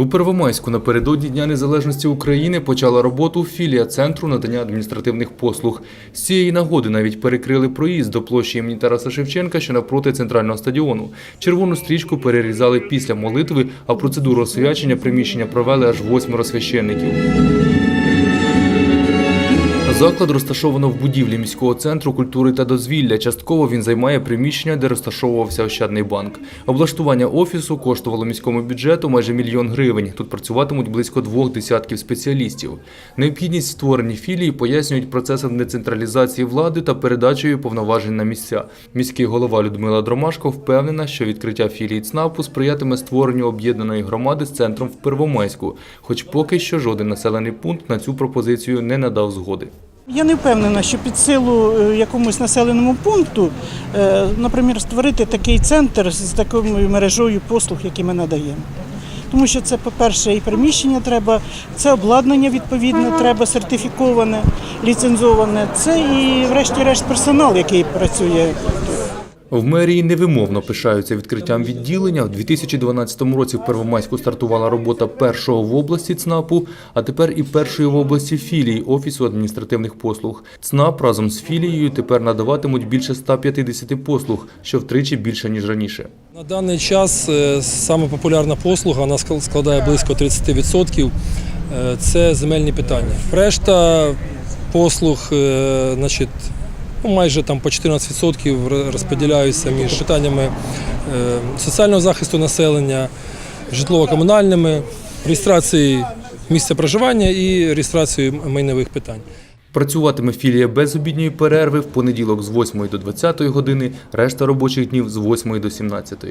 У Первомайську напередодні Дня Незалежності України почала роботу філія центру надання адміністративних послуг. З цієї нагоди навіть перекрили проїзд до площі імені Тараса Шевченка, що навпроти центрального стадіону. Червону стрічку перерізали після молитви, а процедуру освячення приміщення провели аж восьмеро священників. Заклад розташовано в будівлі міського центру культури та дозвілля. Частково він займає приміщення, де розташовувався Ощадний банк. Облаштування офісу коштувало міському бюджету майже мільйон гривень. Тут працюватимуть близько двох десятків спеціалістів. Необхідність створення філії пояснюють процесом децентралізації влади та передачею повноважень на місця. Міський голова Людмила Дромашко впевнена, що відкриття філії ЦНАПу сприятиме створенню об'єднаної громади з центром в Первомайську, хоч поки що жоден населений пункт на цю пропозицію не надав згоди. Я не впевнена, що під силу е, якомусь населеному пункту, е, наприклад, створити такий центр з такою мережою послуг, які ми надаємо. Тому що це, по-перше, і приміщення треба, це обладнання відповідне, треба сертифіковане, ліцензоване. Це і, врешті-решт, персонал, який працює тут. В мерії невимовно пишаються відкриттям відділення. У 2012 році в Первомайську стартувала робота першого в області ЦНАПу, а тепер і першої в області філії Офісу адміністративних послуг. ЦНАП разом з філією тепер надаватимуть більше 150 послуг, що втричі більше, ніж раніше. На даний час е, саме популярна послуга, вона складає близько 30%. Е, Це земельні питання. Решта послуг, е, значить, майже там по 14% розподіляються між питаннями е, соціального захисту населення, житлово-комунальними, реєстрації місця проживання і реєстрації майнових питань. Працюватиме філія без обідньої перерви в понеділок з 8 до 20 години, решта робочих днів з 8 до 17.